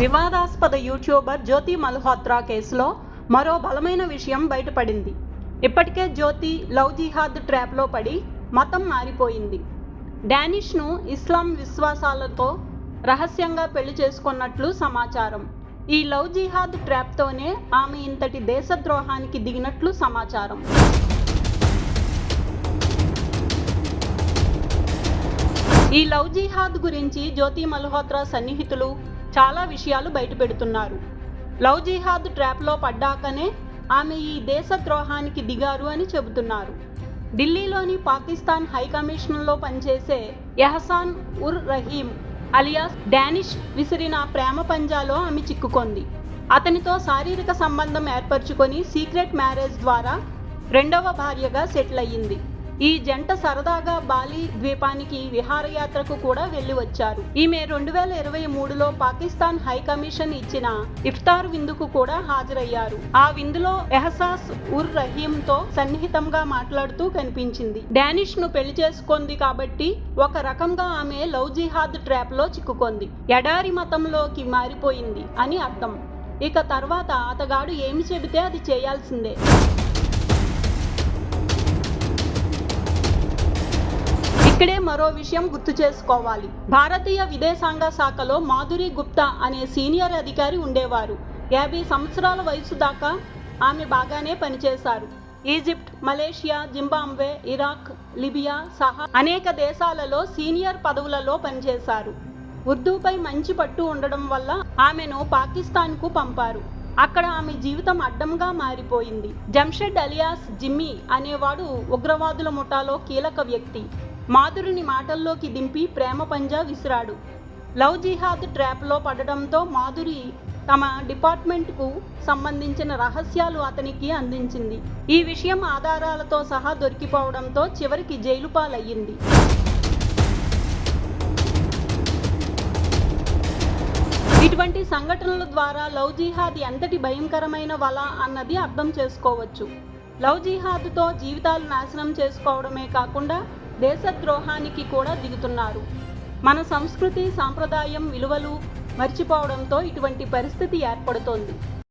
వివాదాస్పద యూట్యూబర్ జ్యోతి మల్హోత్రా కేసులో మరో బలమైన విషయం బయటపడింది. ఇప్పటికే జ్యోతి లవ్ జిహాద్ ట్రాప్లో పడి మతం మారిపోయింది. డానిష్ను ఇస్లాం విశ్వాసాలతో రహస్యంగా పెళ్ళి చేసుకున్నట్లు సమాచారం. ఈ లవ్ జిహాద్ ట్రాప్తోనే ఆమె ఇంతటి దేశద్రోహానికి దిగినట్లు సమాచారం. ఈ లవ్ జిహాద్ గురించి జ్యోతి మల్హోత్రా సన్నిహితులు చాలా విషయాలు బయటపెడుతున్నారు లవ్ జిహాద్ ట్రాప్లో పడ్డాకనే ఆమె ఈ దేశద్రోహానికి దిగారు అని చెబుతున్నారు. ఢిల్లీలోని పాకిస్తాన్ హై కమిషన్లో పనిచేసే ఎహసాన్ ఉర్ రహీం అలియాస్ డానిష్ విసిరిన ప్రేమ పంజాలో ఆమె చిక్కుకుంది. అతనితో శారీరక సంబంధం ఏర్పరచుకొని సీక్రెట్ మ్యారేజ్ ద్వారా రెండవ భార్యగా సెటిల్ అయ్యింది. ఈ జంట సరదాగా బాలి ద్వీపానికి విహారయాత్రకు కూడా వెళ్ళి వచ్చారు ఈమె రెండు వేల ఇరవై మూడులో పాకిస్తాన్ హై కమిషన్ ఇచ్చిన ఇఫ్తార్ విందుకు కూడా హాజరయ్యారు. ఆ విందులో ఎహసాస్ ఉర్ రహీం తో సన్నిహితంగా మాట్లాడుతూ కనిపించింది. డానిష్ను పెళ్ళి చేసుకుంది కాబట్టి ఒక రకంగా ఆమె లవ్ జిహాద్ ట్రాప్లో చిక్కుకుంది. ఎడారి మతంలోకి మారిపోయింది అని అర్థం. ఇక తర్వాత అతగాడు ఏమి చెబితే అది చేయాల్సిందే. ఇక్కడే మరో విషయం గుర్తు చేసుకోవాలి. భారతీయ విదేశాంగ శాఖలో మాధురి గుప్తా అనే సీనియర్ అధికారి ఉండేవారు. యాభై సంవత్సరాల వయసు దాకా ఆమె బాగానే పనిచేశారు. Egypt Malaysia Zimbabwe Iraq Libya సహా అనేక దేశాలలో సీనియర్ పదవులలో పనిచేశారు. ఉర్దూపై మంచి పట్టు ఉండడం వల్ల ఆమెను పాకిస్తాన్కు పంపారు. అక్కడ ఆమె జీవితం అడ్డంగా మారిపోయింది. జంషెడ్ అలియాస్ జిమ్మీ అనేవాడు ఉగ్రవాదుల ముఠాలో కీలక వ్యక్తి. మాధురిని మాటల్లోకి దింపి ప్రేమ పంజా విసిరాడు. లవ్ జిహాద్ ట్రాప్లో పడడంతో మాధురి తమ డిపార్ట్మెంట్కు సంబంధించిన రహస్యాలు అతనికి అందించింది. ఈ విషయం ఆధారాలతో సహా దొరికిపోవడంతో చివరికి జైలు పాలయ్యింది. ఇటువంటి సంఘటనల ద్వారా లవ్ జిహాద్ ఎంతటి భయంకరమైన వల అన్నది అర్థం చేసుకోవచ్చు. లవ్ జిహాద్తో జీవితాలు నాశనం చేసుకోవడమే కాకుండా దేశద్రోహానికి కూడా దిగుతున్నారు. మన సంస్కృతి సాంప్రదాయం విలువలు మర్చిపోవడంతో ఇటువంటి పరిస్థితి ఏర్పడుతోంది.